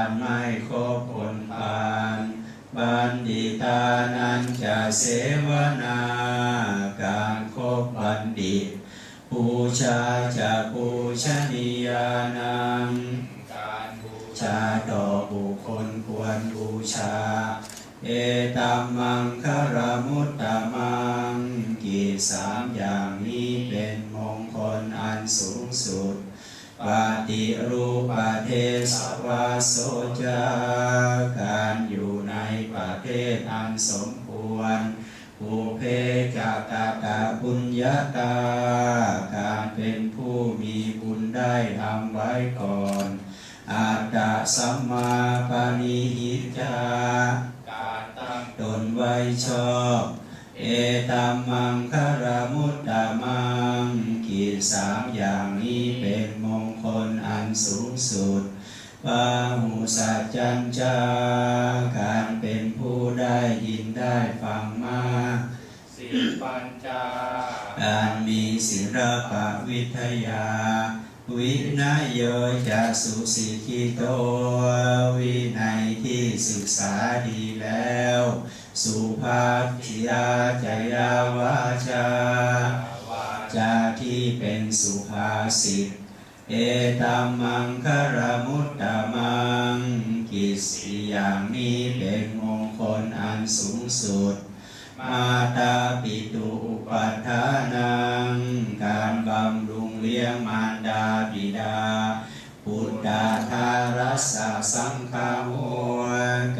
านไม่คบคนพานบัณฑิตานั้นจะเสวนาการคบบัณฑิตบูชาจะบูชนียานังการบูชาต่อบุคคลควรบูชา เอตัมมังคารมุตตะมังกีสามอย่างนี้เป็นมงคลอันสูงสุด ปฏิรูปเทสวาโสจาการอยู่ในประเทศอันสมควรภูเพจตาตาบุญญาตา การเป็นผู้มีบุญได้ทำไว้ก่อน อาตตะสัมมาปานิหิจาการตั้งตนไว้ชอบ เอตัมมังคารมุตตะมังกีสามอย่าง สูงสุดปาหุสัจจัญจาการเป็นผู้ได้ยินได้ฟังมากสีปัญจาการมีศิลปะวิทยา วินัยโยจะสุสิกิโต วินัยที่ศึกษาดีแล้ว สุภาษิยาจยาวาจาวาจาที่เป็นสุภาษิต เอตัมมังคารมุตตมัง กิจสี่อย่างนี้เป็นมงคลอันสูงสุด มาตาปิตุอุปัฏฐานัง การบำรุงเลี้ยงมารดาบิดาปุตตาทารัสสะสังฆาโห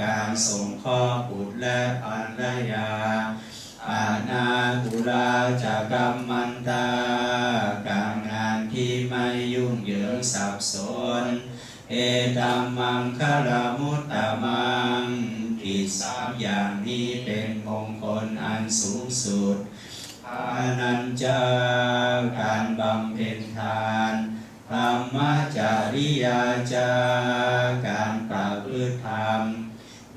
การส่งข้อบุตรและภรรยาอาณากุลาจากกรรมมันตา สับสน เอตัมมังคารมุตตะมังกิจสามอย่างนี้เป็นมงคลอันสูงสุดอานันจาการบำเพ็ญทานธรรมจาริยาจาการประพฤติธรรม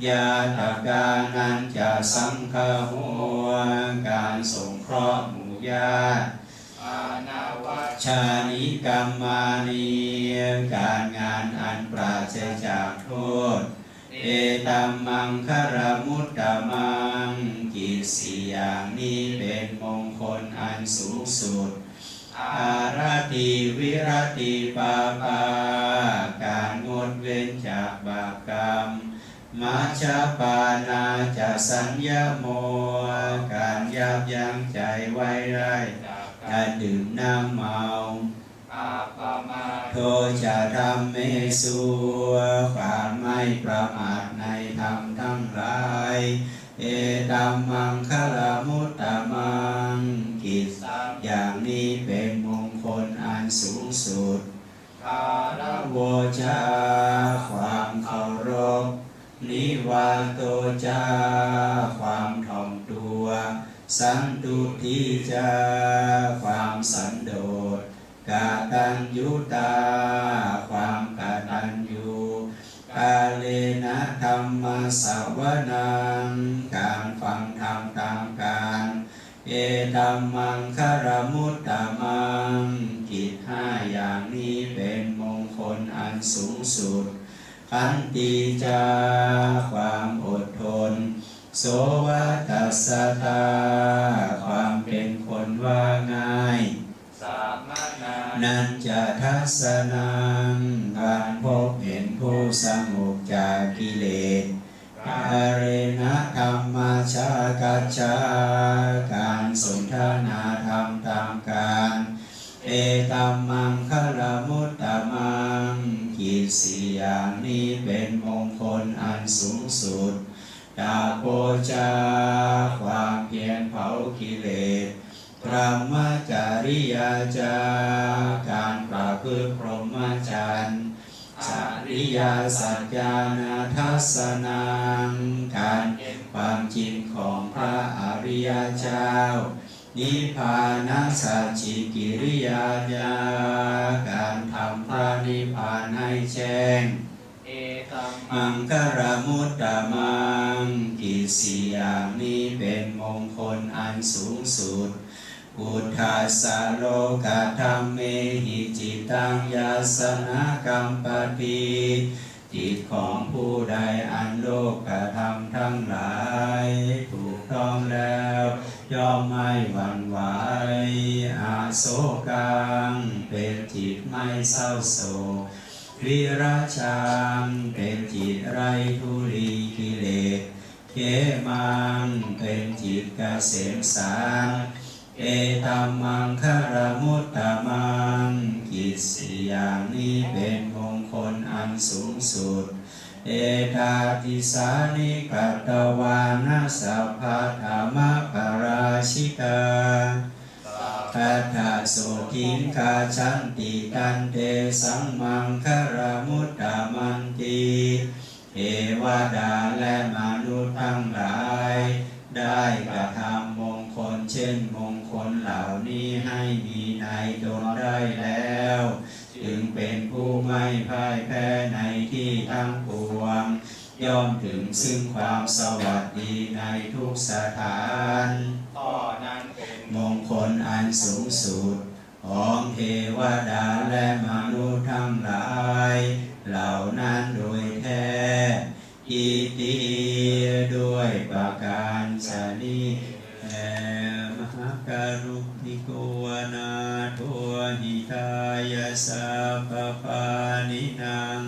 ยาตกานันจะสังฆโหการสงเคราะห์หมู่ญาติ ชานิกรรมานีการงานอันปราศจากโทษ เอตัมมังคารมุตตมัง กิจสี่อย่างนี้เป็นมงคลอันสูงสุด อารติวิรติปาปา การงดเว้นจากบาปกรรมมัชฌปานาจะสัญญโม การยับยั้งใจไว้ได้ จากการดื่มน้ำเมาอาปามาโทจะทำเมสุความไม่ประมาทในธรรมทั้งหลาย เอตัมมังคลามุตตะมังกิจสามอย่างนี้เป็นมงคลอันสูงสุดคาระโวจาความเคารพนิวาโตจาความถ่อมตัว สันตุทิจาความสันโดษกาตัญยุตา ความกาตัญญูกาเลนะธรรมสาวนังการฟังธรรมตามการเอตัมมังคารมุตตะมังกิจห้าอย่างนี้เป็นมงคลอันสูงสุดขันติจาความ โสวัตสตา ความเป็นคนว่าง่าย สามนานันจะทัศนังการพบเห็นผู้สงบจากกิเลสกาเรนะธรรมชากัจจาการสนทนาธรรมตามการเอตัมมังคลมุตตะมังกิจสี่อย่างนี้เป็นมงคลอันสูงสุด ตาโปจาความเพียรเผากิเลสพระมจาริยาจาการประพฤติพรหมจรรย์จริยาสัจจานาทัศนังการเห็นความจริงของพระอริยเจ้า นิพพานัสจิกิริยาญาการทำพระนิพพานให้แจ้ง มังคารมุตตมังกิจสี่อย่างนี้เป็นมงคลอันสูงสุดพุทธัสโลกธรรมเมหิจิตังยาสนกรรมปติจิตของผู้ใดอันโลกกระทำทั้งหลาย ถูกต้องแล้วย่อมไม่หวั่นไหวอาโศกังเป็นจิตไม่เศร้าโศก วิราชังเป็นจิตไรทุลีกิเลสเขมังเป็นจิตเกษมสารเอตัมมังคารมุตตะมังกิจสี่อย่างนี้เป็นมงคลอันสูงสุด เอตาติสานิกัตตวานาสัพพะธรรมปราชิกา คัตถาโสทินคาชันติกันเตสังมังคารมุตตะมันติเทวดาและมนุษย์ทั้งหลาย ได้กระทำมงคลเช่นมงคลเหล่านี้ให้มีในตนได้แล้ว จึงเป็นผู้ไม่พ่ายแพ้ในที่ทั้งปวง ย่อมถึงซึ่งความสวัสดีในทุกสถาน คลอันสูงสุด ของเทวดาและมนุษย์ทั้งหลาย เหล่านั้นโดยแท้อิติด้วยประการชนีแห่มหากรุณิโกนาโทหิตายาสัพพปานินาง